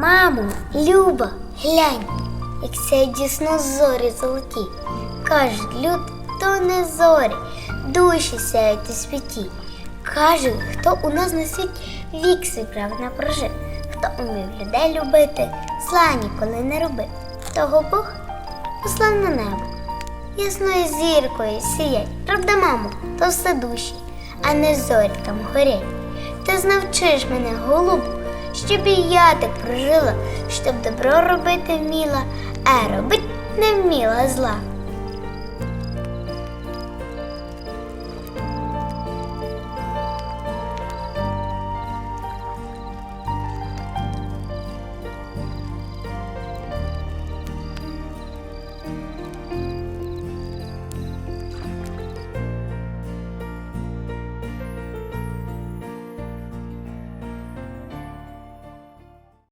Мамо, Люба, глянь, як сяють дійсно зорі золоті. Кажуть, люд то не зорі, душі сяють у світі. Кажуть, хто у нас на світ вік свій правильно прожив, хто умів людей любити, зла ніколи не робив. Того Бог послав на небо. Ясною зіркою сіять, правда, мамо, то все душі, а не зорі там горять. Ти знавчиш мене, голубку, щоб і я так прожила, щоб добро робити вміла, а робить не вміла зла.